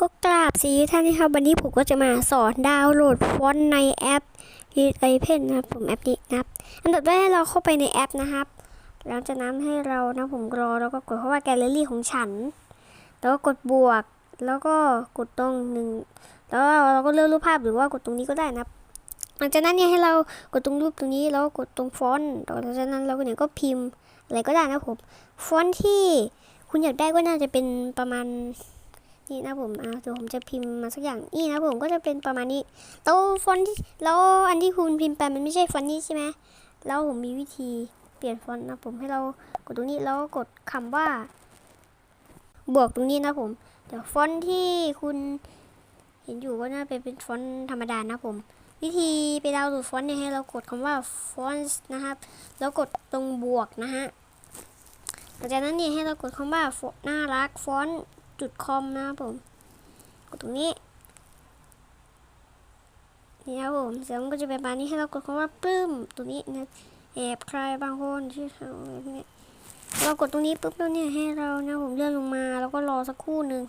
ก็กราบสีท่านนะครับวันนี้ผมก็จะมาสอนดาวน์โหลดฟอนต์ในแอป e i p e n นะครับผมแอปนี้นะครับ อันดับแรกให้เราเข้าไปในแอปนะครับ หลังจากนั้นให้เรานะผมรอแล้วก็กดเข้าว่าแกลเลอรี่ของฉัน แล้วก็กดบวกแล้วก็กดตรงหนึ่งแล้วเราก็เลือกรูปภาพหรือว่ากดตรงนี้ก็ได้นะครับ หลังจากนั้นเนี่ยให้เรากดตรงรูปตรงนี้แล้วก็กดตรงฟอนต์หลังจากนั้นเราก็เนี่ยก็พิมพ์อะไรก็ได้นะผมฟอนต์ที่คุณอยากได้ก็น่าจะเป็นประมาณ นี่นะผมอะเดี๋ยวผมจะพิมพ์มาสักอย่างนี่นะผมก็จะเป็นประมาณนี้แล้วฟอนต์ที่แล้วอันที่คุณพิมพ์ไปมันไม่ใช่ฟอนต์นี้ใช่ไหมแล้วผมมีวิธีเปลี่ยนฟอนต์นะผมให้เรากดตรงนี้แล้วกดคำว่า บวกตรงนี้นะผมเดี๋ยวฟอนต์ที่คุณเห็นอยู่ก็น่าเป็นเป็นฟอนต์ธรรมดานะผม วิธีไปดาวน์โหลดฟอนต์เนี่ยให้เรากดคำว่าฟอนต์นะครับ แล้วกดตรงบวกนะฮะหลังจากนั้นเนี่ยให้เรากดคำว่าน่ารักฟอนต์ จุดคอมนะครับผมกดตรงนี้นี่นะครับผมเสร็จมันก็จะเป็นประมาณนี้ให้เรากดคำว่าปื้มตรงนี้นะแอบใครบางคนที่ทำอะไรพวกนี้เรากดตรงนี้ปุ๊บแล้วเนี่ยให้เรานะผมเลื่อนลงมาแล้วก็รอสักครู่หนึ่ง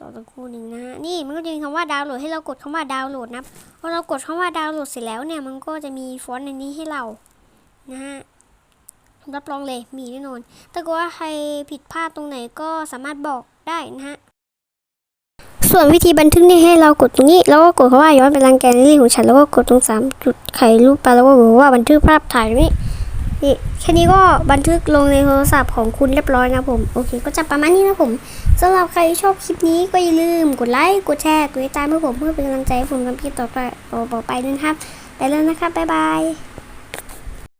ต่อสักครู่หนึ่งนะฮะนี่มันก็จะมีคำว่าดาวน์โหลดให้เรากดคำว่าดาวน์โหลดนะพอเรากดคำว่าดาวน์โหลดเสร็จแล้วเนี่ยมันก็จะมีฟอนต์ในนี้ให้เรานะฮะ รับรองเลยมีแน่นอน ถ้าเกิดว่าใครผิดพลาดตรงไหนก็สามารถบอกได้นะฮะ ส่วนวิธีบันทึกนี่ให้เรากดตรงนี้ แล้วก็กดคำว่าย้อนไปรังแกนลี่ของฉันแล้วก็กดตรงสามจุดไขรูปไปแล้วก็บอกว่าบันทึกภาพถ่ายนี้นี่แค่นี้ก็บันทึกลงในโทรศัพท์ของคุณเรียบร้อยนะผมโอเค ก็จะประมาณนี้นะผมสำหรับใครชอบคลิปนี้ก็อย่าลืมกดไลค์กดแชร์กดติดตามเพื่อผมเพื่อเป็นกำลังใจให้ผมทำคลิปต่อไปต่อไปนะครับ ไปแล้วนะครับบ๊ายบาย